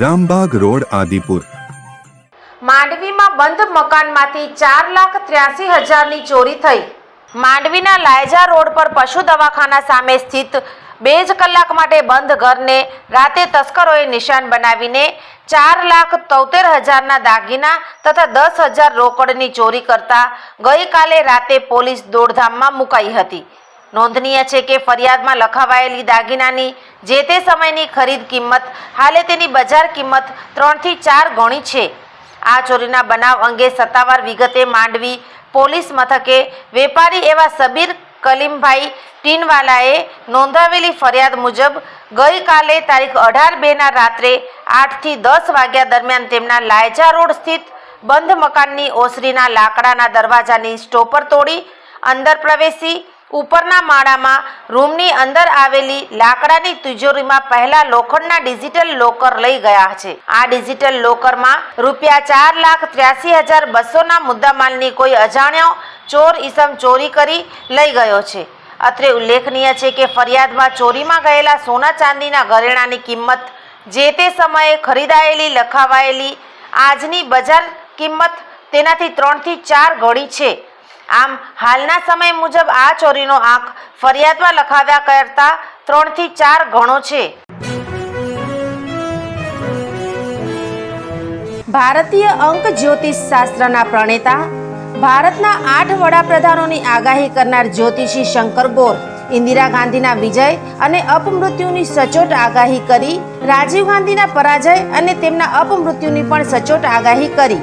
Rambag road, Adipur. માંડવીમાં બંધ મકાનમાંથી ચાર લાખ ત્ર્યાસી હજારની ચોરી થઈ. માંડવીના લાયજા રોડ પર પશુ દવાખાના સામે સ્થિત બે જ કલાક માટે બંધ ઘરને રાતે તસ્કરોએ નિશાન બનાવીને ચાર લાખ તોતેર હજારના દાગીના તથા દસ હજાર રોકડની ચોરી કરતા ગઈકાલે રાતે પોલીસ દોડધામમાં મુકાઈ હતી. નોંધનીય છે કે ફરિયાદમાં લખાવાયેલી દાગીનાની જે તે સમયની ખરીદ કિંમત, હાલે તેની બજાર કિંમત ત્રણથી ચાર ગણી છે. આ ચોરીના બનાવ અંગે સત્તાવાર વિગતે માંડવી પોલીસ મથકે વેપારી એવા સબીર કલીમભાઈ ટીનવાલાએ નોંધાવેલી ફરિયાદ મુજબ ગઈકાલે તારીખ અઢાર બેના રાત્રે આઠથી દસ વાગ્યા દરમિયાન તેમના લાયજા રોડ સ્થિત બંધ મકાનની ઓસરીના લાકડાના દરવાજાની સ્ટોપર તોડી અંદર પ્રવેશી ઉપરના માળામાં રૂમની અંદર આવેલી લાકડાની તિજોરીમાં પહેલા લોખંડના ડિજિટલ લોકર લઈ ગયા છે. આ ડિજિટલ લોકરમાં રૂપિયા ચાર લાખ ત્ર્યાસી હજાર બસોના મુદ્દામાલની કોઈ અજાણ્યો ચોર ઈસમ ચોરી કરી લઈ ગયો છે. અત્રે ઉલ્લેખનીય છે કે ફરિયાદમાં ચોરીમાં ગયેલા સોના ચાંદીના ઘરેણાની કિંમત જે તે સમયે ખરીદાયેલી, લખાવાયેલી આજની બજાર કિંમત તેનાથી ત્રણથી ચાર ગણી છે. આમ હાલના સમય મુજબ આ ચોરીનો આંક ફરિયાદમાં લખાવ્યા કરતા ત્રણથી ચાર ગણો છે. ભારતીય અંક જ્યોતિષ શાસ્ત્રના પ્રણેતા, ભારતના આઠ વડાપ્રધાનોની આગાહી કરનાર જ્યોતિષી શંકર ગોર, ઇન્દિરા ગાંધીના વિજય અને અપમૃત્યુની સચોટ આગાહી કરી, રાજીવ ગાંધીના પરાજય અને તેમના અપમૃત્યુની પણ સચોટ આગાહી કરી.